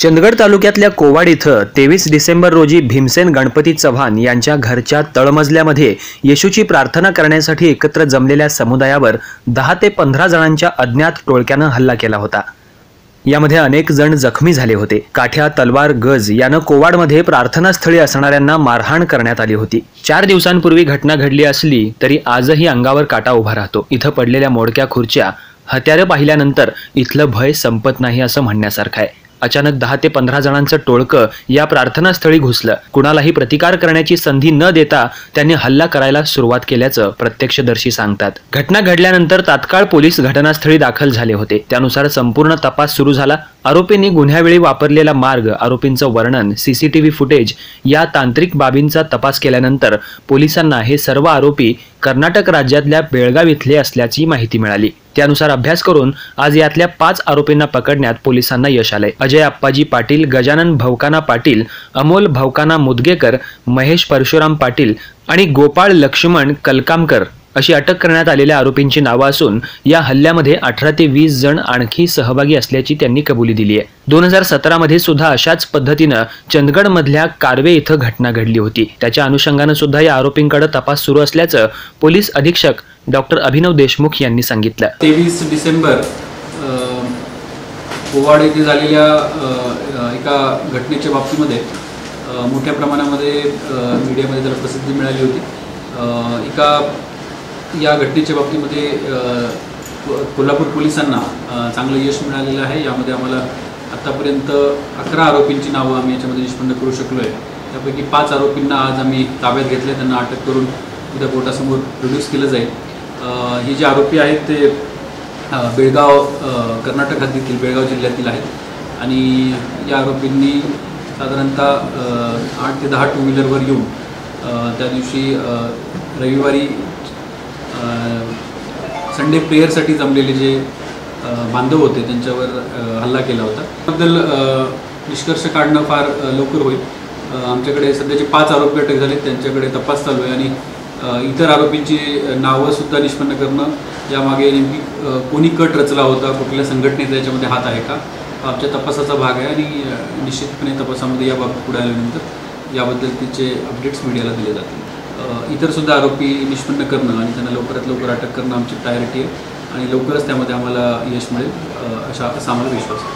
चंदगड तालुक्यातल्या कोवाड इथं तेवीस डिसेंबर रोजी भीमसेन गणपती चव्हाण यांच्या घरच्या तळमजल्यामध्ये येशूची प्रार्थना करण्यासाठी एकत्र जमलेल्या समुदायावर दहा ते पंधरा जणांच्या अज्ञात टोळक्यानं हल्ला केला होता. यामध्ये अनेक जण जखमी झाले होते. काठ्या तलवार गज यानं कोवाडमध्ये प्रार्थनास्थळी असणाऱ्यांना मारहाण करण्यात आली होती. चार दिवसांपूर्वी घटना घडली असली तरी आजही अंगावर काटा उभा राहतो. इथं पडलेल्या मोडक्या खुर्च्या हत्यारं पाहिल्यानंतर इथलं भय संपत नाही असं म्हणण्यासारखं आहे. अचानक दहा ते पंधरा जणांचं टोळकं या प्रार्थनास्थळी घुसलं. कुणालाही प्रतिकार करण्याची संधी न देता त्यांनी हल्ला करायला सुरुवात केल्याचं प्रत्यक्षदर्शी सांगतात. घटना घडल्यानंतर तात्काळ पोलीस घटनास्थळी दाखल झाले होते. त्यानुसार संपूर्ण तपास सुरू झाला. आरोपींनी गुन्ह्यावेळी वापरलेला मार्ग आरोपींचं वर्णन सीसीटीव्ही फुटेज या तांत्रिक बाबींचा तपास केल्यानंतर पोलिसांना हे सर्व आरोपी कर्नाटक राज्यातल्या बेळगाव इथले असल्याची माहिती मिळाली. त्यानुसार अभ्यास करून आज यातल्या पाच आरोपींना पकडण्यात पोलिसांना यश आलंय. अजय अप्पाजी पाटील गजानन भवकाना पाटील अमोल भवकाना मुदगेकर महेश परशुराम पाटील आणि गोपाळ लक्ष्मण कलकामकर अशी अटक करण्यात आलेल्या आरोपींची नावं असून या हल्ल्यामध्ये अठरा ते वीस जण आणखी सहभागी असल्याची त्यांनी कबुली दिली आहे. दोन हजार सतरामध्ये सुद्धा अशाच पद्धतीनं चंदगडमधल्या कारवे इथं घटना घडली होती. त्याच्या अनुषंगानं सुद्धा या आरोपींकडे तपास सुरू असल्याचं पोलीस अधीक्षक डॉक्टर अभिनव देशमुख यांनी सांगितलं. तेवीस डिसेंबर अ, येथे झालेल्या एका घटनेच्या बाबतीमध्ये मोठ्या प्रमाणामध्ये मीडियामध्ये त्याला प्रसिद्धी मिळाली होती. एका या घटनेच्या बाबतीमध्ये कोल्हापूर पोलिसांना चांगलं यश मिळालेलं आहे. यामध्ये आम्हाला आत्तापर्यंत अकरा आरोपींची नावं आम्ही याच्यामध्ये निष्पन्न करू शकलो आहे त्यापैकी पाच आरोपींना आज आम्ही ताब्यात घेतले त्यांना अटक करून उद्या कोर्टासमोर प्रोड्यूस केलं जाईल. हे जे आरोपी आहेत ते बेळगाव कर्नाटक हद्दीतील बेळगाव जिल्ह्यातील आहेत. आणि या आरोपींनी साधारणतः आठ ते दहा टू व्हीलरवर येऊन त्या दिवशी रविवारी संडे प्रेयरसाठी जमलेले जे बांधव होते त्यांच्यावर हल्ला केला होता. त्याबद्दल निष्कर्ष काढणं फार लवकर होईल. आमच्याकडे सध्याचे पाच आरोपी अटक झाले त्यांच्याकडे तपास चालू आहे आणि इतर आरोपींची नावंसुद्धा निष्पन्न करणं यामागे नेमकी कोणी कट रचला होता कुठल्या संघटनेचा याच्यामध्ये हात आहे का आमच्या तपासाचा भाग आहे आणि निश्चितपणे तपासामध्ये या बाबत पुढे आल्यानंतर याबद्दल तिचे अपडेट्स मीडियाला दिले जातील. इतर सुद्धा आरोपी निष्पन्न करणं आणि त्यांना लवकरात लवकर अटक करणं आमची प्रायोरिटी आहे. आणि लवकरच त्यामध्ये आम्हाला यश मिळेल अशा असा आम्हाला विश्वास आहे.